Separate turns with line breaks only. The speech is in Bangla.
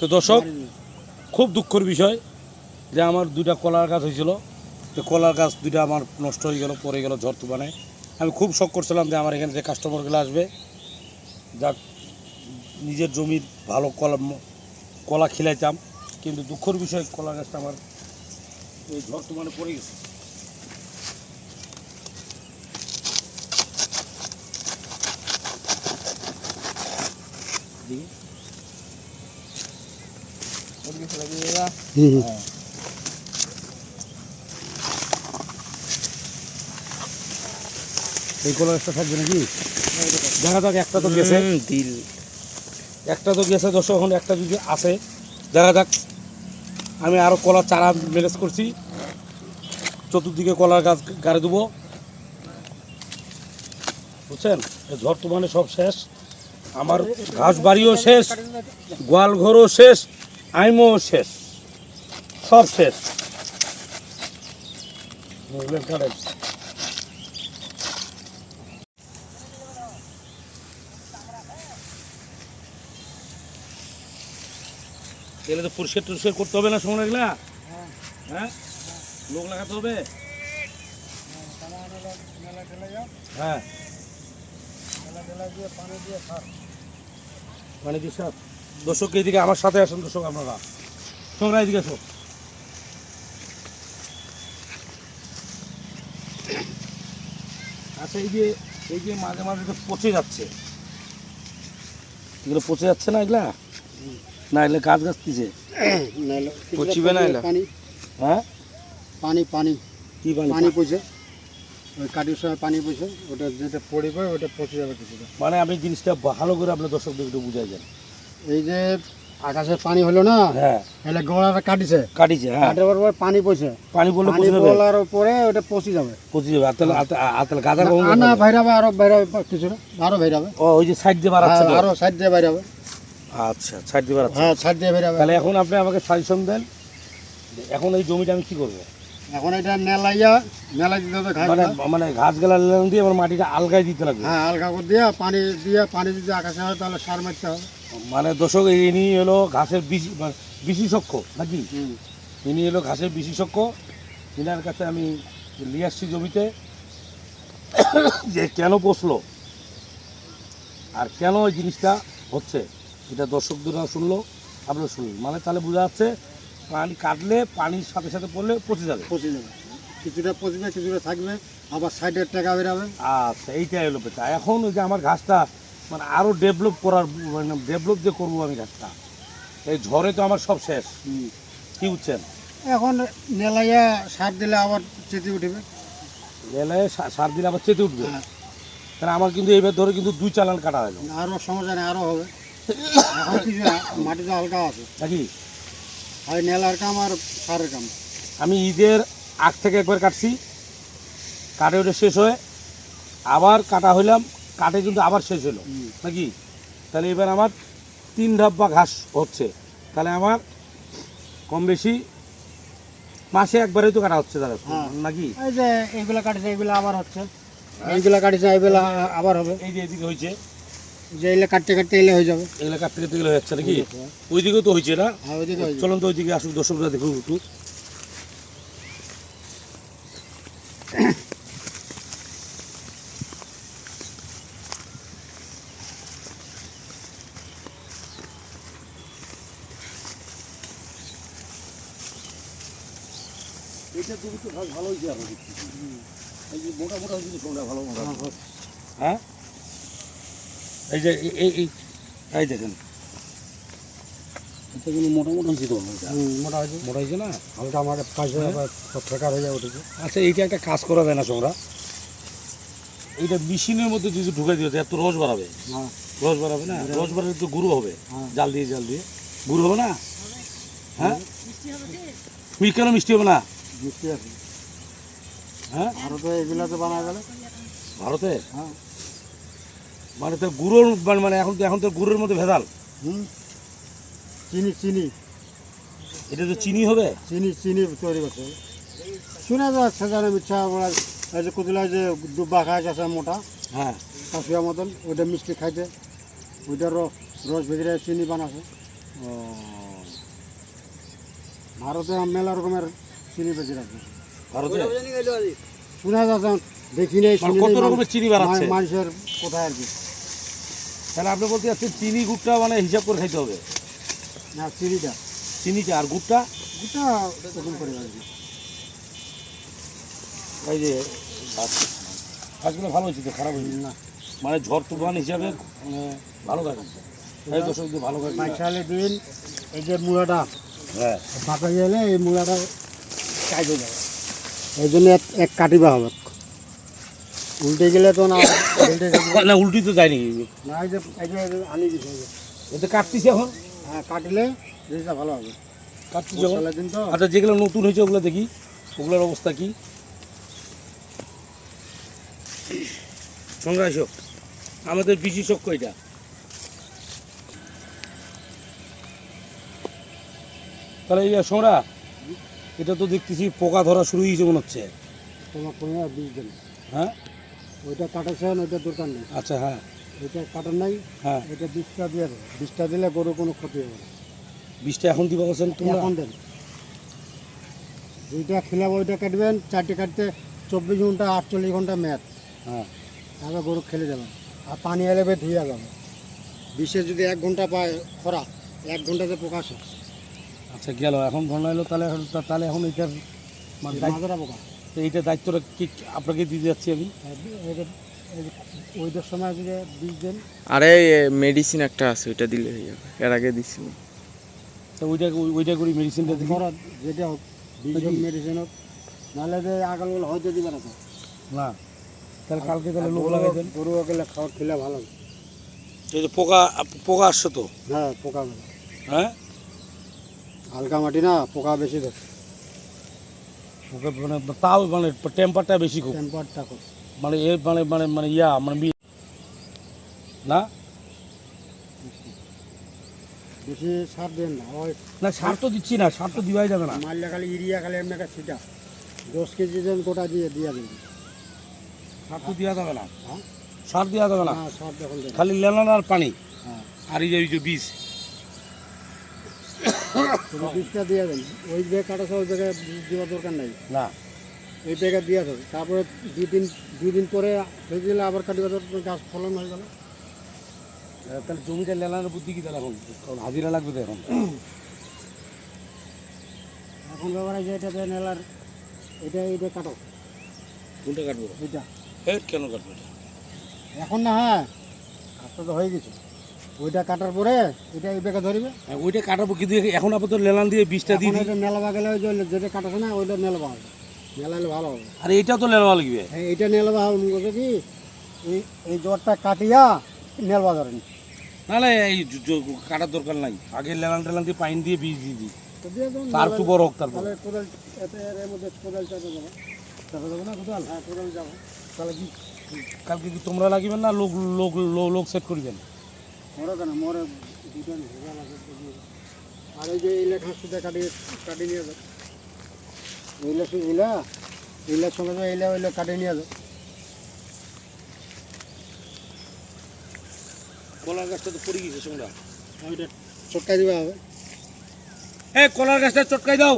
তো দর্শক খুব দুঃখের বিষয় যে আমার দুইটা কলার গাছ হয়েছিল। তো কলার গাছ দুইটা আমার নষ্ট হয়ে গেল পড়ে গেল ঝড় তুফানে। আমি খুব শখ করছিলাম যে আমার এখানে যে কাস্টমারগুলো আসবে যাক নিজের জমির ভালো কলা কলা খিলাইতাম। কিন্তু দুঃখের বিষয় কলা গাছটা আমার এই ঝড় তুফানে পড়ে গেছে। এই কলা থাকবে নাকি? দেখা যাক একটা তো গেছে।
দিল
একটা তো গেছে দশ এখন একটা যদি আছে দেখা যাক। আমি আরও কলার চারা ম্যানেজ করছি। চতুর্দিকে কলার গাছ গাড়ি দেবো বুঝছেন? ঝড় তুফানে সব শেষ। আমার ঘাস বাড়িও শেষ গোয়াল ঘরও শেষ, আইমও শেষ, সব শেষ। তাহলে তো পরিষ্কার টরিষ্কার করতে হবে না সময় এগুলা হ্যাঁ? লোক লাগাতে হবে? হ্যাঁ। মানে কি সব দর্শক এইদিকে আমার সাথে আসেন দর্শক আপনারা। তোমরা এদিকে আসো। আচ্ছা এই যে এই যে মাঝে মাঝে তো পচে যাচ্ছে এগুলো পচে যাচ্ছে না এগুলা? না এগুলো গাছ গাছ দিছে পচিবে না?
পানি
হ্যাঁ?
পানি পানি।
কি পানি?
পানি পড়ছে ওই কাটির সময় পানি ওটা যেটা পড়িবে ওটা পচে যাবে কিছুটা।
মানে আমি জিনিসটা ভালো করে আপনার দর্শকদের একটু বুঝাই যান
এই যে আকাশের পানি হলো না
হ্যাঁ।
গোড়াটা কাটিছে।
কাটিছে হ্যাঁ।
কাটার পর পানি পড়ছে
পানি পড়লে
পানি
পচে যাবে?
পড়ার পরে ওটা পচে যাবে।
পচে যাবে আর তাহলে আর তা- আর গাঁদা
আনা
হবে?
বাইরাবে আরও বাইরাবে কিছুটা আরও বাইরাবে
ও ওই যে সাইড দিয়ে বাড়াচ্ছে
আরও সাইড দিয়ে বাইরাবে
আচ্ছা সাইড দিয়ে বাড়াচ্ছে।
হ্যাঁ সাইড দিয়ে
তাহলে এখন আপনি আমাকে সাজেশন দেন এখন এই জমিটা আমি কি করব?
এখন এটা নেলাইয়া নেলাই দিতে হবে ঘাস
মানে মানে ঘাস গেলা দিয়ে আমার মাটিটা আলগাই দিতে লাগবে।
হ্যাঁ হালকা করে দিয়ে পানি দিয়ে পানি যদি আকাশে হয় তাহলে সার মারতে হবে।
মানে দর্শক ইনি হলো ঘাসের বিশি- বিশেষজ্ঞ নাকি। ইনি হলো ঘাসের বিশেষজ্ঞ। ইনার কাছে আমি নিয়ে আসছি জমিতে। যে কেন বসল? আর কেন এই জিনিসটা হচ্ছে? এটা দর্শকরা শুনলো আপনারা শুনুন মানে তাহলে বোঝা যাচ্ছে পানি কাটলে পানির সাথে সাথে পড়লে পচে যাবে।
পচে যাবে। কিছুটা পচবে কিছুটা থাকবে আবার সাইডের টাকা বেরাবে।
আচ্ছা এইটাই হলো পেটা এখন ওই যে আমার ঘাসটা মানে আরও ডেভেলপ করার মানে ডেভেলপ যে করব আমি ঘাসটা এই ঝড়ে তো আমার সব শেষ। কি বুঝছেন?
এখন নেলাইয়া সার দিলে আবার চেতে উঠবে।
এলায় সার দিলে আবার চেতে উঠবে?
হ্যাঁ।
তাহলে আমার কিন্তু এইবার ধরে কিন্তু দুই চালান কাটা হলো
আরও সমস্যা নেই আরও হবে। এখন কিছু মাটিতে হালকা আছে।
নাকি?
আর নেলার কাম আর সারের কাম।
আমি ঈদের আগ থেকে একবার কাটছি। কাটে ওটা শেষ হয়ে আবার কাটা হইলাম কাটে কিন্তু আবার শেষ হলো নাকি? তাহলে এবার আমার তিন ধাপ বা ঘাস হচ্ছে। তাহলে আমার কম বেশি মাসে একবারেই তো কাটা হচ্ছে দাদা
হ্যাঁ।
নাকি?
এই যে এইগুলা কাটিছে এইগুলা আবার হচ্ছে। এইগুলা কাটিছে এইগুলা আবার হবে।
এই যে এদিকে হয়েছে
যে এলে কাটতে কাটতে এলে হয়ে যাবে।
এগুলো কাটতে কাটতে গেলে হচ্ছে নাকি? ওইদিকেও তো হয়েছে না?
আর ওইদিকে হয়ে যাবে।
চলুন তো ওইদিকে আসুক দর্শকরা দেখুন একটু। এটা এই যে মোটা মোটা হয়েছে ভালো মোটা হ্যাঁ? এই যে এই- এই দেখেন। এটা মোটা মোটা হয়েছে তো
মোটা। হয়েছে।
মোটা হয়েছে না?
হালকা আমার পাশে হয়ে যাবে উঠেছে
আচ্ছা এইটা একটা কাজ করা যায় না সোমরা? এইটা মেশিনের মধ্যে যদি ঢুকে এত রস বাড়াবে।
হ্যাঁ
রস বাড়াবে না? রস বাড়ালে তো গুঁড়ো হবে।
হ্যাঁ।
জাল দিয়ে জাল দিয়ে। গুঁড়ো হবে না? হ্যাঁ? মিষ্টি কেন মিষ্টি হবে না?
মিষ্টি আছে।
হ্যাঁ?
আরও তো এগুলাতে বানা গেলে?
ভারতে?
হ্যাঁ।
মানে তো গুঁড়োর মানে- মানে এখন তো এখন তো গুঁড়োর মধ্যে ভেজাল।
হুম? চিনি চিনি।
এটা তো চিনি হবে?
চিনি চিনি তৈরি করছে শুনে যাচ্ছে জানে মিঠা বলা এই যে কুতুলা যে দুব্বা খায় আছে মোটা
হ্যাঁ।
কাশুয়া মতন ওইটা মিষ্টি খাইতে। ওইটারও রস রস ভেজে চিনি বানাছে। ও। ভারতে মেলা রকমের চিনি বেশি রাখছে
ভারতে?
শোনা যাচ্ছে দেখি নেই
মানে কত রকমের চিনি বানাচ্ছে?
মানুষের কোথায় আর কি।
তাহলে আপনি বলতে চাচ্ছেন চিনি গুড়টা মানে হিসাব করে খাইতে হবে?
না চিনিটা।
চিনিটা আর গুড়টা?
গোটা ওরকম করে
এই যে গাছ গাছগুলো ভালো হয়েছে তো খারাপ হয়েছে
না।
মানে ঝড় তুফান হিসাবে মানে ভালো কাজ এই দর্শক দিয়ে ভালো
পয়সালে দিন এই যে মূলাটা।
হ্যাঁ।
পাকা গেলে এই মূলাটা কাজ হয়ে যাবে। এই জন্য এক কাটিবা হবে। উল্টে গেলে তো না উল্টে
না উল্টি তো যায়নি।
না এই যে এই যে আনি দিছে।
এতে কাটতিছে এখন।
হ্যাঁ কাটলে জিনিসটা ভালো হবে। দিন তো।
আচ্ছা যেগুলো নতুন হয়েছে ওগুলো দেখি। ওগুলোর অবস্থা কি? সঙ্গে আসো। আমাদের বিশেষজ্ঞ এটা। তাহলে এই সোমরা এটা তো দেখতেছি পোকা ধরা শুরু হয়েছে মনে হচ্ছে। হ্যাঁ?
ওইটা কাটাছেন ওইটা দরকার নেই।
আচ্ছা হ্যাঁ।
ওইটা কাটার নাই
হ্যাঁ।
এটা বিষটা দিয়ে বিষটা দিলে গরু কোনো ক্ষতি হবে না।
বীজটা এখন দিব বলছেন তোমরা?
এখন দেন। দুইটা খিলাব ওইটা কাটবেন চারটে কাটতে চব্বিশ ঘণ্টা আটচল্লিশ ঘণ্টা ম্যাথ
হ্যাঁ।
তারপর গরু খেলে যাবে। আর পানি এলে বে ধুয়ে যাবে। বিষে যদি এক ঘণ্টা পায় খরা এক ঘন্টাতে পোকা শেষ।
আচ্ছা গেল। এখন ঘটনা এলো তাহলে তাহলে এখন এইটার মানে দায়িত্ব- এইটা দায়িত্বটা কি আপনাকে দিতে যাচ্ছি আমি?
আর ওইটার সময় যদি বীজ দেন।
আরে মেডিসিন একটা আছে ওইটা দিলে হয়ে যাবে। এর আগে দিছিল
তো ওইটা ওই- ওইটা করি মেডিসিনটা দিই
যেটা হোক বীজ হোক মেডিসিন হোক নাহলে যে আগালগুলো হয়তো দিবে না
না। তাহলে কালকে তাহলে লোক লাগাই দেন।
গরু গেলে খাওয়ার খেলে ভালো হবে।
এই যে পোকা পোকা আসছে তো?
হ্যাঁ পোকা
হ্যাঁ?
হালকা মাটি না পোকা বেশি ধরে
মানে তাও মানে টেম্পারটা বেশি খুব।
টেম্পারটা খুব।
মানে মানে মানে মানে ইয়া মানে না?
বেশি সার দেন না
না সার তো দিচ্ছি না সার তো দিবাই যাবে না।
মারলে খালি ইউরিয়া খালি এমনি একটা ছিটা। দশ কেজি দেন গোটা দিয়ে দিয়ে দেবেন
সার তো দেওয়া যাবে না।
হ্যাঁ?
সার দেওয়া যাবে না।
না সার যখন দেন
খালি লেলান আর পানি
হ্যাঁ।
আর এই এই যে বীজ।
তুমি বীজটা দিয়ে দেন। ওই যে কাটাছে ওই জায়গায় বীজ দেওয়ার দরকার নাই।
না।
এই জায়গায় দিয়ে দেবে তারপরে দুই দিন দুই দিন পরে ফেলে দিলে আবার কাটিবা দরকার গাছ ফলন হয়ে গেল।
তাহলে জমিটা লেলানের বুদ্ধি কি তাহলে এখন? কারণ হাজিরা লাগবে তো এখন?
এখন ব্যাপার আছে এটা দেন এলার এটা এটা কাটো।
কোনটা কাটবো?
এটা
এই কেন কাটবো এটা?
এখন না হ্যাঁ কাজটা তো হয়ে গেছে। ওইটা কাটার পরে এটা এই বেগে ধরবে।
হ্যাঁ, ওইটা কাটাবো কিন্তু এখন আপাতত লেলান দিয়ে বীজটা দিয়ে
এটা মেলাবা গেলে ওই যে যেটা কাটাছে না ওইটা মেলাবা হবে। মেলালে ভালো হবে।
আর এইটাও তো লেলাওয়া লাগবে।
হ্যাঁ এইটা নেলবা হবে। বলছে কি? এই এই জ্বরটা কাটিয়া নেলবা ধরেন।
নাহলে এই কাটার দরকার নাই। আগে লেলান টেলান দিয়ে পাইন দিয়ে বীজ দিয়ে দিই। তার একটু বড় হোক তারপর
কোদাল এর মধ্যে কোদাল চাপে যাব চাপে যাব না কোদাল? হ্যাঁ কোদাল যাব তাহলে কি?
কালকে কি তোমরা লাগিবেন না? লোক লোক লোক সেট করিবেন
মরে কেন? মরে দুটো ভেজা লাগে তো। আর এই যে ইলে ঘাস সুদে কাটিয়ে কাটিয়ে নিয়ে যাবে ইলে সু ইলা? ইলের সঙ্গে যে ইলে ওইলে কাটিয়ে নিয়ে যাবে
কলার গাছটা তো পড়ে গেছে তোমরা
ওইটা চটকাই দিবা হবে।
এ কলার গাছটা চটকাই দাও।